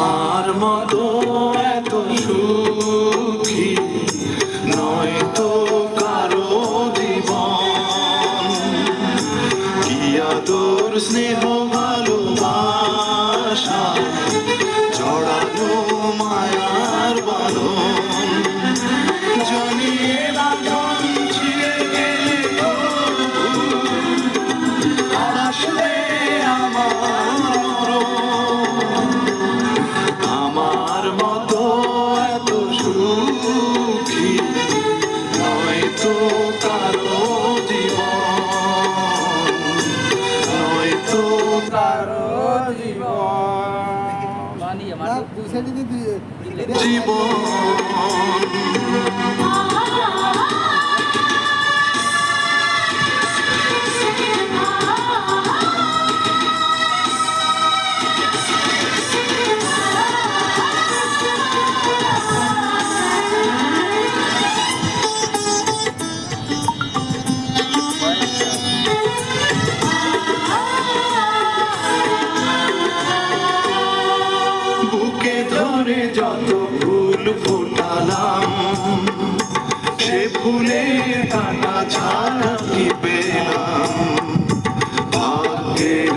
আমার মতো এত সুখী নয় তো কারও জীবন। কি আদর, স্নেহ, ভালোবাসা, জড়ানো মায়ার বাঁধন। কারও জীবন। নয়তো কারও জীবন বুকে ধরে যত ফুল ফোটালাম সে ফুলের কাটা ছাড়া কি পেলাম? ভাগ্যের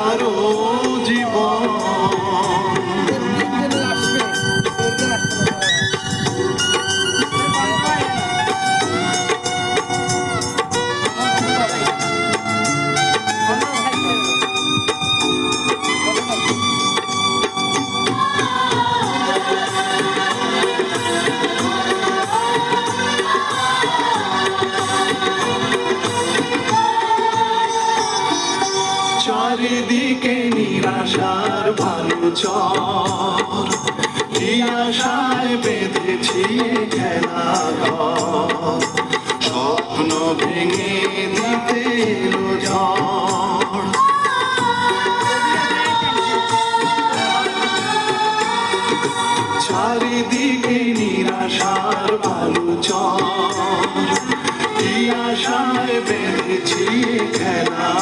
চারিদিকে নিরাশার ভালো চর। কি আশায় বেঁধেছি খেলা ঘর। স্বপ্ন ভেঙে দিতে চারিদিকে নিরাশার ভালো চর। কি আশায় বেঁধেছি খেলা